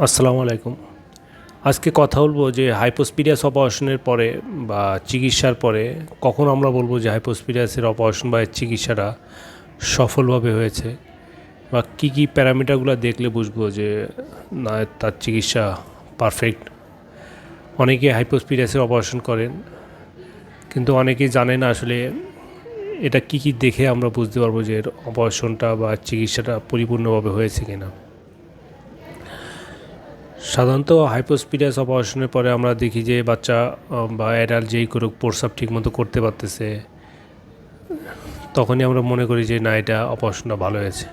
আসসালামু আলাইকুম। আজকে কথা বলব যে হাইপোস্পিরিয়াস অপারেশনের পরে বা চিকিৎসার পরে কখন আমরা বলব যে হাইপোস্পিরিয়াসের অপারেশন বা চিকিৎসাটা সফলভাবে হয়েছে বা কী কী প্যারামিটারগুলো দেখলে বুঝব যে না, তার চিকিৎসা পারফেক্ট। অনেকে হাইপোস্পিরিয়াসের অপারেশন করেন, কিন্তু অনেকেই জানে না আসলে এটা কী কী দেখে আমরা বুঝতে পারব যে এর অপারেশনটা বা চিকিৎসাটা পরিপূর্ণভাবে হয়েছে কিনা। সাধারণত হাইপোস্পিরিয়াস অপারেশনের পরে আমরা দেখি যে বাচ্চা বা অ্যাডাল্ট যেই করুক প্রসাব ঠিকমতো করতে পারতেছে। তখনই আমরা মনে করি যে, না, এটা অপারেশনটা ভালো হয়েছে।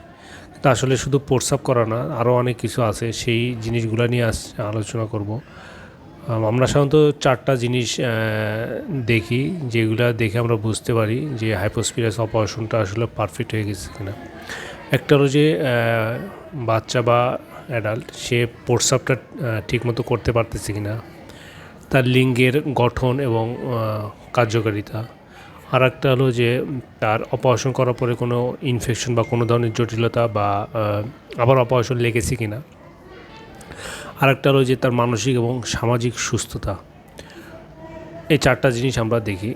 কিন্তু আসলে শুধু প্রস্রাব করা না আরও অনেক কিছু আছে। সেই জিনিসগুলো নিয়ে আস আলোচনা করব। আমরা সাধারণত চারটা জিনিস দেখি, যেগুলো দেখে আমরা বুঝতে পারি যে হাইপোস্পিরিয়াস অপারেশনটা আসলে পারফেক্ট হয়ে গেছে কিনা। একটা হলো যে বাচ্চা বা অ্যাডাল্ট সে প্রস্রাবটা ঠিকমতো করতে পারতেছে কি না তার লিঙ্গের গঠন এবং কার্যকারিতা। আর একটা হলো যে, তার অপারেশন করার পরে কোনো ইনফেকশন বা কোনো ধরনের জটিলতা বা আবার অপারেশন লেগেছে কিনা। আর একটা হলো যে, তার মানসিক এবং সামাজিক সুস্থতা। এই চারটা জিনিস আমরা দেখি।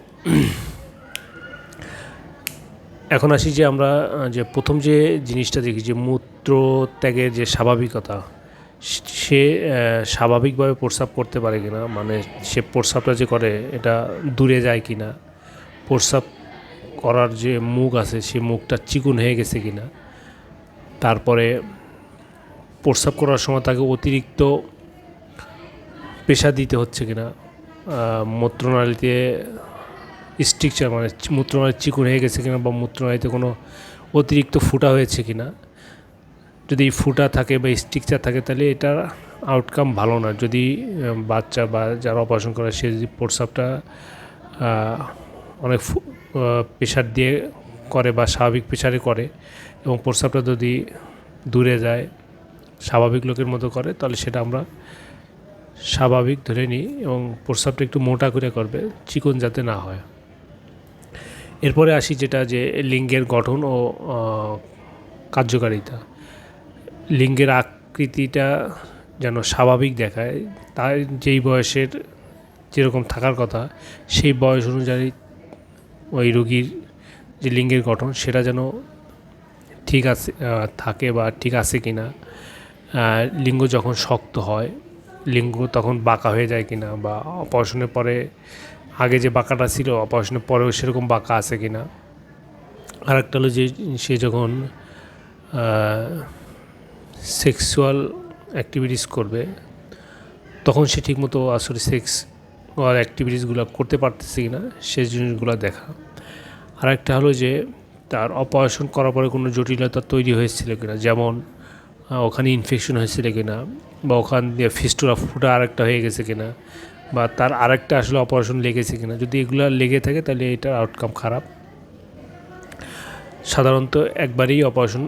এখন আসি যে আমরা যে প্রথম যে জিনিসটা দেখি যে মূত্র ত্যাগের যে স্বাভাবিকতা সে- স্বাভাবিকভাবে প্রস্রাব করতে পারে কি না মানে সে প্রস্রাবটা যে করে এটা দূরে যায় কি না প্রস্রাব করার যে মুখ আছে সে মুখটা চিকুন হয়ে গেছে কি না তারপরে প্রস্রাব করার সময় তাকে অতিরিক্ত পেশা দিতে হচ্ছে কিনা আহ, মূত্রনালীতে স্ট্রিকচার মানে মূত্রনালী চিকুন হয়ে গেছে কিনা বা মূত্রনালীতে কোনো অতিরিক্ত ফুটা হয়েছে কিনা। যদি ফুটা থাকে বা স্ট্রিকচার থাকে তাহলে এটার আউটকাম ভালো না। যদি বাচ্চা বা যারা অপারেশন করে সে যদি প্রস্রাবটা অনেক প্রেশার দিয়ে করে বা স্বাভাবিক প্রেশারে করে এবং প্রস্রাবটা যদি দূরে যায়, স্বাভাবিক লোকের মতো করে, তাহলে সেটা আমরা স্বাভাবিক ধরে নিই এবং প্রস্রাবটা একটু মোটা করে করবে, চিকন যাতে না হয়। এরপরে আসি যেটা যে লিঙ্গের গঠন ও কার্যকারিতা। লিঙ্গের আকৃতিটা যেন স্বাভাবিক দেখায় তার যেই বয়সের যেরকম থাকার কথা, সেই বয়স অনুযায়ী ওই রোগীর যে লিঙ্গের গঠন, সেটা যেন ঠিক আছে থাকে বা ঠিক আছে কি না লিঙ্গ যখন শক্ত হয়, লিঙ্গ তখন বাঁকা হয়ে যায় কিনা বা অপারেশনের পরে আগে যে বাঁকাটা ছিল, অপারেশনের পরেও সেরকম বাঁকা আছে কিনা? আর একটা হলো যে সে যখন সেক্সুয়াল অ্যাক্টিভিটিস করবে, তখন সে ঠিকমতো আসলে সেক্স আর অ্যাক্টিভিটিসগুলো করতে পারতেছে কি না সেই জিনিসগুলো দেখা। আর একটা হলো যে তার অপারেশন করার পরে কোনো জটিলতা তৈরি হয়েছিল কিনা, যেমন ওখানে ইনফেকশন হয়েছিল কিনা, বা ওখান দিয়ে ফিস্টুলা ফুটা আরেকটা হয়ে গেছে কিনা বা তার আরেকটা আসলে অপারেশন লেগেছে কিনা। যদি এগুলো লেগে থাকে, তাহলে এটার আউটকাম খারাপ। সাধারণত একবারই অপারেশন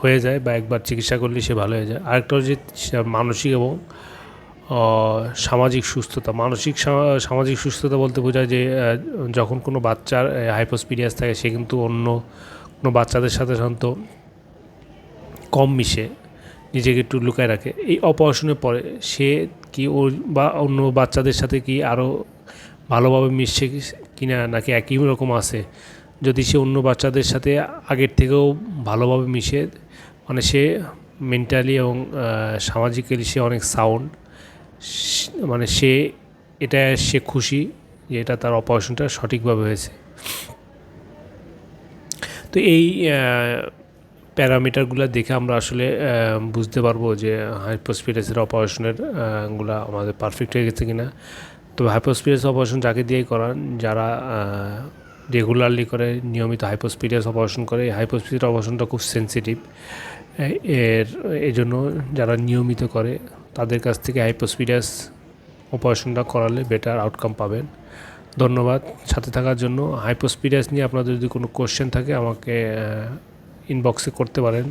হয়ে যায় বা একবার চিকিৎসা করলে সে ভালো হয়ে যায়। আরেকটা হচ্ছে মানসিক এবং সামাজিক সুস্থতা। মানসিক সামাজিক সুস্থতা বলতে বোঝায় যে যখন কোনো বাচ্চার হাইপোস্পিরিয়াস থাকে, সে কিন্তু অন্য কোনো বাচ্চাদের সাথে সাধারণত কম মিশে। নিজেকে একটু লুকায় রাখে। এই অপারেশনের পরে সে কি ওর বা অন্য বাচ্চাদের সাথে কি আরও ভালোভাবে মিশছে কি- কিনা নাকি একই রকম আছে? যদি সে অন্য বাচ্চাদের সাথে আগের থেকেও ভালোভাবে মিশে মানে সে মেন্টালি এবং সামাজিক্যালি সে অনেক সাউন্ড মানে সে, এটা সে খুশি যে এটা তার অপারেশনটা সঠিকভাবে হয়েছে। তো এই প্যারামিটারগুলো দেখে আমরা আসলে বুঝতে পারব যে হাইপোস্পিরাসের অপারেশনেরগুলা আমাদের পারফেক্ট হয়ে গেছে কিনা। তো হাইপোস্পিরাস অপারেশন যাকে দিয়েই করান, যারা রেগুলারলি করে, নিয়মিত হাইপোস্পিরিয়াস অপারেশন করে, এই হাইপোস্পিরিয়াস অপারেশনটা খুব সেন্সিটিভ এর এই জন্য যারা নিয়মিত করে, তাদের কাছ থেকে হাইপোস্পিরিয়াস অপারেশনটা করালে বেটার আউটকাম পাবেন। ধন্যবাদ। সাথে থাকার জন্য হাইপোস্পিরিয়াস নিয়ে আপনাদের যদি কোনো কোশ্চেন থাকে, আমাকে ইনবক্সে করতে পারেন।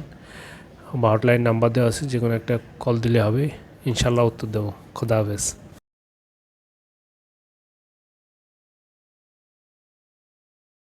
বা হটলাইন নাম্বার দেওয়া আছে যে কোনো একটা কল দিলে হবে। ইনশাল্লাহ উত্তর দেবো। খোদা হাফেজ।